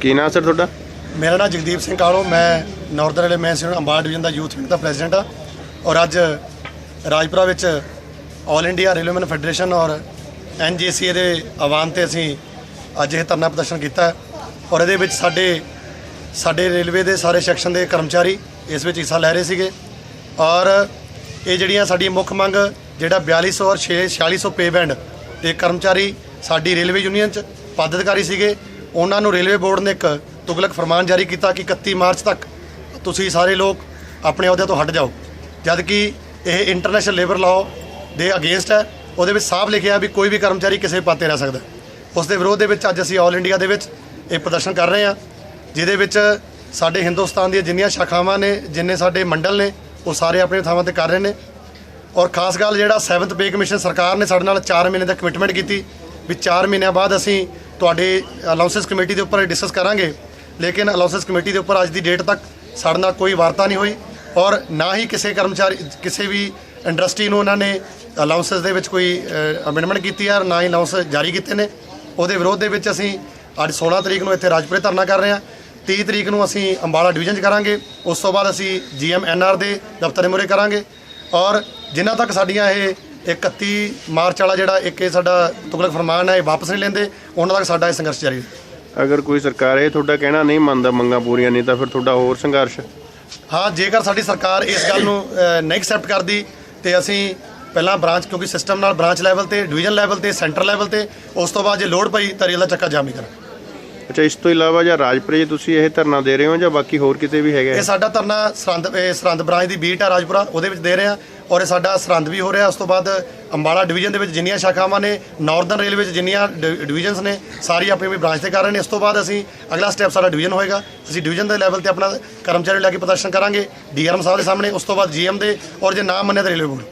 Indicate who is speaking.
Speaker 1: ਕੀ ਨਾਮ ਸਰ ਤੁਹਾਡਾ?
Speaker 2: ਮੇਰਾ ਨਾਮ ਜਗਦੀਪ ਸਿੰਘ ਕਾਲੋ ਮੈਂ ਨਾਰਥਰਨ ਵਾਲੇ ਮੈਂ ਸਿੰਘ ਅੰਬਾਲਾ ਡਿਵੀਜ਼ਨ ਦਾ ਯੂਥ ਵਿੰਗ ਦਾ ਪ੍ਰੈਜ਼ੀਡੈਂਟ ਆ ਔਰ ਅੱਜ ਰਾਜਪੁਰਾ ਵਿੱਚ ਆਲ ਇੰਡੀਆ ਰੇਲਵੇਮੈਨ ਫੈਡਰੇਸ਼ਨ ਔਰ ਐਨਜੀਸੀਏ ਦੇ ਆਵਾਨ ਤੇ ਅਸੀਂ ਅੱਜ ਇਹ ਧਰਨਾ ਪ੍ਰਦਰਸ਼ਨ ਕੀਤਾ ਔਰ ਇਹਦੇ ਵਿੱਚ ਸਾਡੇ ਸਾਡੇ ਰੇਲਵੇ ਦੇ ਸਾਰੇ ਸੈਕਸ਼ਨ ਦੇ ਕਰਮਚਾਰੀ ਇਸ ਵਿੱਚ ਹਿੱਸਾ ਲੈ ਰਹੇ ਸੀਗੇ। ਔਰ ਇਹ ਜਿਹੜੀਆਂ ਸਾਡੀ ਮੁੱਖ ਮੰਗ, ਜਿਹੜਾ 4200 ਔਰ 6 4600 ਪੇ ਬੈਂਡ ਤੇ ਕਰਮਚਾਰੀ ਸਾਡੀ ਰੇਲਵੇ ਯੂਨੀਅਨ ਚ ਪਦ ਅਧਿਕਾਰੀ ਸੀਗੇ, ਉਹਨਾਂ ਨੂੰ ਰੇਲਵੇ ਬੋਰਡ ਨੇ ਇੱਕ ਤੁਗਲਕ ਫਰਮਾਨ ਜਾਰੀ ਕੀਤਾ ਕਿ 31 ਮਾਰਚ ਤੱਕ ਤੁਸੀਂ ਸਾਰੇ ਲੋਕ ਆਪਣੇ ਅਹੁਦਿਆਂ ਤੋਂ ਹਟ ਜਾਓ। ਜਦ ਕਿ ਇਹ ਇੰਟਰਨੈਸ਼ਨਲ ਲੇਬਰ ਲਾਅ ਦੇ ਅਗੇਂਸਟ ਹੈ, ਉਹਦੇ ਵਿੱਚ ਸਾਫ਼ ਲਿਖਿਆ ਵੀ ਕੋਈ ਵੀ ਕਰਮਚਾਰੀ ਕਿਸੇ ਪਾਤੇ ਰਹਿ ਸਕਦਾ। ਉਸ ਦੇ ਵਿਰੋਧ ਦੇ ਵਿੱਚ ਅੱਜ ਅਸੀਂ ਆਲ ਇੰਡੀਆ ਦੇ ਵਿੱਚ ਇਹ ਪ੍ਰਦਰਸ਼ਨ ਕਰ ਰਹੇ ਹਾਂ। ਜਿਹਦੇ ਵਿੱਚ ਸਾਡੇ ਹਿੰਦੁਸਤਾਨ ਦੀਆਂ ਜਿੰਨੀਆਂ ਸ਼ਾਖਾਵਾਂ ਨੇ, ਜਿੰਨੇ ਸਾਡੇ ਮੰਡਲ ਨੇ, ਉਹ ਸਾਰੇ ਆਪਣੇ ਥਾਵਾਂ ਤੇ ਕਰ ਰਹੇ ਨੇ। ਔਰ ਖਾਸ ਗੱਲ ਜਿਹੜਾ 7th ਪੇ ਕਮਿਸ਼ਨ ਸਰਕਾਰ ਨੇ ਸਾਡੇ ਨਾਲ 4 ਮਹੀਨੇ ਦਾ ਕਮਿਟਮੈਂਟ ਕੀਤੀ, ਵੀ 4 ਮਹੀਨਿਆਂ ਬਾਅਦ ਅਸੀਂ ਤੁਹਾਡੇ ਅਲਾਉਂਸੈਂਸ ਕਮੇਟੀ ਦੇ ਉੱਪਰ ਡਿਸਕਸ ਕਰਾਂਗੇ। ਲੇਕਿਨ ਅਲਾਉਂਸੈਂਸ ਕਮੇਟੀ ਦੇ ਉੱਪਰ ਅੱਜ ਦੀ ਡੇਟ ਤੱਕ ਸਾਡੇ ਨਾਲ ਕੋਈ ਵਾਰਤਾ ਨਹੀਂ ਹੋਈ। ਔਰ ਨਾ ਹੀ ਕਿਸੇ ਕਰਮਚਾਰੀ, ਕਿਸੇ ਵੀ ਇੰਡਸਟਰੀ ਨੂੰ ਉਹਨਾਂ ਨੇ ਅਲਾਉਂਸੈਂਸ ਦੇ ਵਿੱਚ ਕੋਈ ਅਮੈਂਡਮੈਂਟ ਕੀਤੀ ਹੈ, ਨਾ ਹੀ ਅਲਾਉਂਸ ਜਾਰੀ ਕੀਤੇ ਨੇ। ਉਹਦੇ ਵਿਰੋਧ ਦੇ ਵਿੱਚ ਅਸੀਂ ਅੱਜ 16 ਤਰੀਕ ਨੂੰ ਇੱਥੇ ਰਾਜਪੁਰੇ ਧਰਨਾ ਕਰ ਰਹੇ ਹਾਂ। 30 ਤਰੀਕ ਨੂੰ ਅਸੀਂ ਅੰਬਾਲਾ ਡਿਵੀਜ਼ਨ 'ਚ ਕਰਾਂਗੇ ਉਸ ਤੋਂ ਬਾਅਦ ਅਸੀਂ ਜੀਐਮ ਐਨਆਰ ਦੇ ਦਫ਼ਤਰ ਦੇ ਮੂਹਰੇ ਕਰਾਂਗੇ। ਔਰ ਜਿੰਨਾ ਤੱਕ ਸਾਡੀਆਂ ਇਹ 31 ਮਾਰਚ ਵਾਲਾ ਜਿਹੜਾ ਇੱਕ ਇਹ ਸਾਡਾ ਤੁਗਲਕ ਫਰਮਾਨ ਹੈ ਇਹ ਵਾਪਸ ਨਹੀਂ ਲੈਂਦੇ ਉਹਨਾਂ ਤੱਕ ਸਾਡਾ ਇਹ ਸੰਘਰਸ਼ ਜਾਰੀ ਹੈ।
Speaker 1: ਅਗਰ ਕੋਈ ਸਰਕਾਰ ਇਹ ਤੁਹਾਡਾ ਕਹਿਣਾ ਨਹੀਂ ਮੰਨਦਾ ਮੰਗਾਂ ਪੂਰੀਆਂ ਨਹੀਂ ਤਾਂ ਫਿਰ ਤੁਹਾਡਾ ਹੋਰ ਸੰਘਰਸ਼
Speaker 2: ਹਾਂ। ਜੇਕਰ ਸਾਡੀ ਸਰਕਾਰ ਇਸ ਗੱਲ ਨੂੰ ਨਹੀਂ ਐਕਸੈਪਟ ਕਰਦੀ ਤੇ ਅਸੀਂ ਪਹਿਲਾਂ ਬ੍ਰਾਂਚ ਕਿਉਂਕਿ ਸਿਸਟਮ ਨਾਲ ਬ੍ਰਾਂਚ ਲੈਵਲ ਤੇ ਡਿਵੀਜ਼ਨ ਲੈਵਲ ਤੇ ਸੈਂਟਰ ਲੈਵਲ ਤੇ ਉਸ ਤੋਂ ਬਾਅਦ ਜੇ ਲੋਡ ਪਈ ਤਾਂ ਰੇਲ ਦਾ ਚੱਕਾ ਜਾਮ ਹੀ ਕਰਾਂਗੇ।
Speaker 1: ਅੱਛਾ, ਇਸ ਤੋਂ ਇਲਾਵਾ ਜਾਂ ਰਾਜਪੁਰੇ 'ਚ ਤੁਸੀਂ ਇਹ ਧਰਨਾ ਦੇ ਰਹੇ ਹੋ ਜਾਂ ਬਾਕੀ ਹੋਰ ਕਿਤੇ ਵੀ ਹੈਗਾ
Speaker 2: ਇਹ
Speaker 1: ਹੈ?
Speaker 2: ਸਾਡਾ ਧਰਨਾ ਸਰੰਦ ਇਹ ਸਰੰਦ ਬ੍ਰਾਂਚ ਦੀ ਬੀਟ ਹੈ ਰਾਜਪੁਰਾ, ਉਹਦੇ ਵਿੱਚ ਦੇ ਰਹੇ ਹਾਂ ਔਰ ਇਹ ਸਾਡਾ ਸਰੰਦ ਵੀ ਹੋ ਰਿਹਾ। ਉਸ ਤੋਂ ਬਾਅਦ ਅੰਬਾਲਾ ਡਿਵੀਜ਼ਨ ਦੇ ਵਿੱਚ ਜਿੰਨੀਆਂ ਸ਼ਾਖਾਵਾਂ ਨੇ ਨਾਰਥਰਨ ਰੇਲਵੇ 'ਚ ਜਿੰਨੀਆਂ ਡਿਵੀਜ਼ਨਸ ਨੇ, ਸਾਰੀ ਆਪਣੀ ਆਪਣੀ ਬ੍ਰਾਂਚ ਤੇ ਕਰ ਰਹੇ ਨੇ। ਇਸ ਤੋਂ ਬਾਅਦ ਅਸੀਂ ਅਗਲਾ ਸਟੈਪ ਸਾਡਾ ਡਿਵੀਜ਼ਨ ਹੋਏਗਾ। ਅਸੀਂ ਡਿਵੀਜ਼ਨ ਦੇ ਲੈਵਲ ਤੇ ਆਪਣਾ ਕਰਮਚਾਰੀ ਲੈ ਕੇ ਪ੍ਰਦਰਸ਼ਨ ਕਰਾਂਗੇ, ਡੀਆਰਐਮ ਸਾਹਿਬ ਦੇ ਸਾਹਮਣੇ, ਉਸ ਤੋਂ ਬਾਅਦ ਜੀਐਮ ਦੇ ਔਰ ਜੇ ਨਾ ਮੰਨਿਆ ਤਾਂ ਰੇਲਵੇ ਬੋਰਡ।